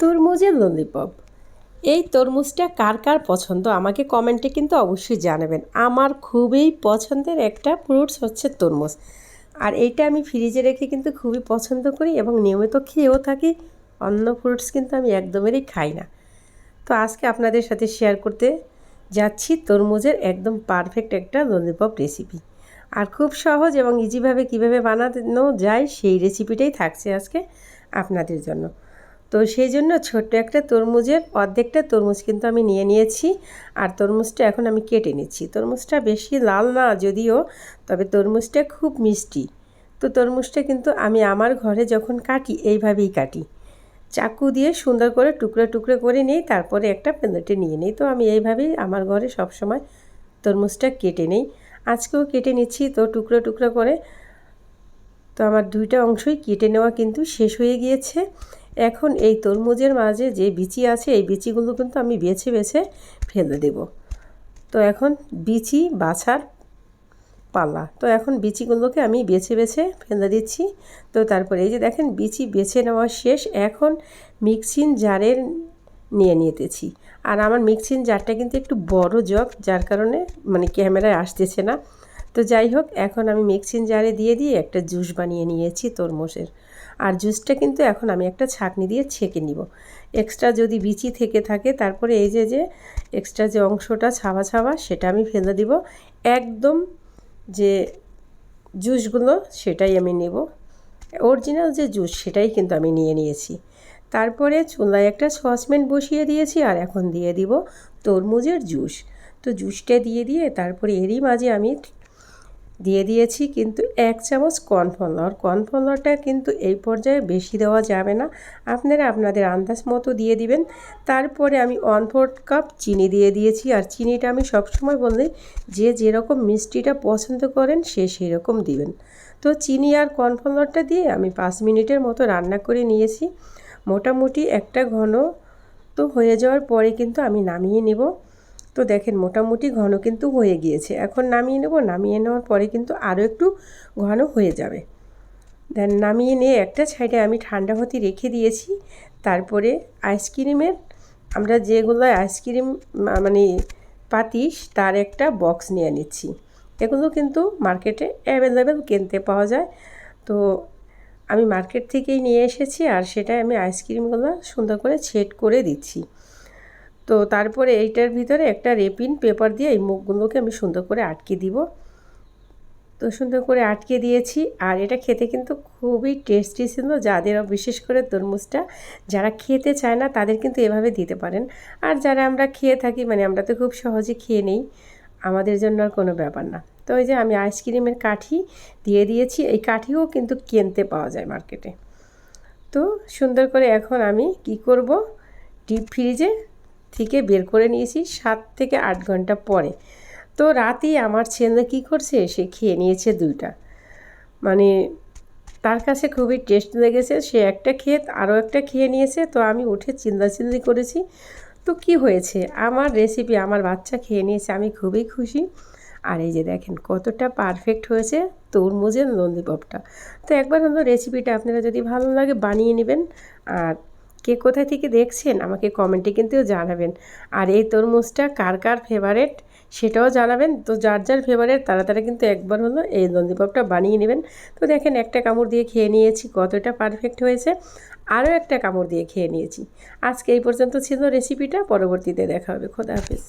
তরমুজের ললিপপ এই তরমুজটা কার কার পছন্দ আমাকে কমেন্টে কিন্তু অবশ্যই জানাবেন। আমার খুবই পছন্দের একটা ফ্রুটস হচ্ছে তরমুজ। আর এইটা আমি ফ্রিজে রেখে কিন্তু খুবই পছন্দ করি এবং নিয়মিত খেয়েও থাকি। অন্য ফ্রুটস কিন্তু আমি একদমেরই খাই না। তো আজকে আপনাদের সাথে শেয়ার করতে যাচ্ছি তরমুজের একদম পারফেক্ট একটা ললিপপ রেসিপি আর খুব সহজ এবং ইজিভাবে কীভাবে বানানো যায় সেই রেসিপিটাই থাকছে আজকে আপনাদের জন্য। তো সেই জন্য ছোট্ট একটা তরমুজের অর্ধেকটা তরমুজ কিন্তু আমি নিয়ে নিয়েছি আর তরমুজটা এখন আমি কেটে নিচ্ছি। তরমুজটা বেশি লাল না যদিও, তবে তরমুজটা খুব মিষ্টি। তো তরমুজটা কিন্তু আমি আমার ঘরে যখন কাটি, এইভাবেই কাটি। চাকু দিয়ে সুন্দর করে টুকরো টুকরো করে নিই তারপরে একটা প্লেটে নিয়ে নিই। তো আমি এইভাবেই আমার ঘরে সবসময় তরমুজটা কেটে নেই। আজকেও কেটে নিচ্ছি তো টুকরো টুকরো করে। তো আমার দুইটা অংশই কেটে নেওয়া কিন্তু শেষ হয়ে গিয়েছে। এখন এই তরমুজের মাঝে যে বিচি আছে, এই বিচিগুলো কিন্তু আমি বেছে বেছে ফেলে দেব। তো এখন বিচি বাছার পালা। তো এখন বিচিগুলোকে আমি বেছে বেছে ফেলে দিচ্ছি। তো তারপরে এই যে দেখেন, বিচি বেছে নেওয়া শেষ। এখন মিক্সিং জারের নিয়ে নিতেছি। আর আমার মিক্সিং জারটা কিন্তু একটু বড় জগ, যার কারণে মানে ক্যামেরায় আসতেছে না। তো যাই হোক, এখন আমি মিক্সিং জারে দিয়ে দিয়ে একটা জুস বানিয়ে নিয়েছি তরমুজের। আর জুসটা কিন্তু এখন আমি একটা ছাঁকনি দিয়ে ছেঁকে নিব। এক্সট্রা যদি বিচি থেকে থাকে, তারপরে এই যে যে এক্সট্রা যে অংশটা ছাওয়া ছাওয়া, সেটা আমি ফেলে দিব। একদম যে জুসগুলো, সেটাই আমি নেব। অরিজিনাল যে জুস, সেটাই কিন্তু আমি নিয়ে নিয়েছি। তারপরে চুলায় একটা সসপ্যান বসিয়ে দিয়েছি আর এখন দিয়ে দিব তরমুজের জুস। তো জুসটা দিয়ে দিয়ে তারপরে এরই মাঝে আমি দিয়ে দিয়েছি, কিন্তু এক চামচ কর্নফ্লাওয়ার। কর্নফ্লাওয়ারটা কিন্তু এই পর্যায়ে বেশি দেওয়া যাবে না। আপনারা আপনাদের আন্দাজ মতো দিয়ে দিবেন। তারপরে আমি ওয়ান ফোর্থ কাপ চিনি দিয়ে দিয়েছি। আর চিনিটা আমি সবসময় বললে, যে যেরকম মিষ্টিটা পছন্দ করেন, সে সেরকম দিবেন। তো চিনি আর কর্নফ্লাওয়ারটা দিয়ে আমি পাঁচ মিনিটের মতো রান্না করে নিয়েছি। মোটামুটি একটা ঘন তো হয়ে যাওয়ার পরে কিন্তু আমি নামিয়ে নেব। তো দেখেন মোটামুটি ঘন কিন্তু হয়ে গিয়েছে। এখন নামিয়ে নেব, নামিয়ে নেওয়ার পরে কিন্তু আরও একটু ঘন হয়ে যাবে। দেন নামিয়ে নিয়ে একটা সাইডে আমি ঠান্ডা হতে রেখে দিয়েছি। তারপরে আইসক্রিমের আমরা যেগুলো আইসক্রিম মানে পাতিস, তার একটা বক্স নিয়ে নিচ্ছি। এগুলো কিন্তু মার্কেটে অ্যাভেলেবেল কিনতে পাওয়া যায়। তো আমি মার্কেট থেকেই নিয়ে এসেছি আর সেটাই আমি আইসক্রিমগুলো সুন্দর করে ছেট করে দিচ্ছি। তো তারপরে এইটার ভিতরে একটা রেপিন পেপার দিয়ে এই মুখগুলোকে আমি সুন্দর করে আটকে দিব। তো সুন্দর করে আটকে দিয়েছি আর এটা খেতে কিন্তু খুবই টেস্টি ছিল, যাদের বিশেষ করে তরমুজটা যারা খেতে চায় না তাদের কিন্তু এভাবে দিতে পারেন। আর যারা আমরা খেয়ে থাকি মানে আমরা তো খুব সহজে খেয়ে নেই, আমাদের জন্য আর কোনো ব্যাপার না। তো ওই যে আমি আইসক্রিমের কাঠি দিয়ে দিয়েছি, এই কাঠিও কিন্তু কিনতে পাওয়া যায় মার্কেটে তো সুন্দর করে এখন আমি কি করব? ডিপ ফ্রিজে থেকে বের করে নিয়েছি সাত থেকে আট ঘণ্টা পরে। তো রাতেই আমার ছেলে কী করছে? সে খেয়ে নিয়েছে দুইটা। মানে তার কাছে খুবই টেস্ট লেগেছে। সে একটা খেয়ে আরও একটা খেয়ে নিয়েছে। তো আমি উঠে চিন্তা চিন্তাচিন্তি করেছি, তো কি হয়েছে? আমার রেসিপি আমার বাচ্চা খেয়ে নিয়েছে, আমি খুবই খুশি। আর এই যে দেখেন কতটা পারফেক্ট হয়েছে তরমুজের ললিপপটা তো একবার হলো রেসিপিটা আপনারা যদি ভালো লাগে বানিয়ে নেবেন। আর কে কোথায় থেকে দেখছেন আমাকে কমেন্টে কিন্তু জানাবেন। আর এই তরমুজটা কার কার ফেভারেট সেটাও জানাবেন। তো যার যার ফেভারেট তারা তারা কিন্তু একবার হলো এই নন্দীপপটা বানিয়ে নেবেন। তো দেখেন একটা কামড় দিয়ে খেয়ে নিয়েছি, কতটা পারফেক্ট হয়েছে। আরও একটা কামড় দিয়ে খেয়ে নিয়েছি। আজকে এই পর্যন্ত ছিল রেসিপিটা পরবর্তীতে দেখা হবে। খোদা হাফিজ।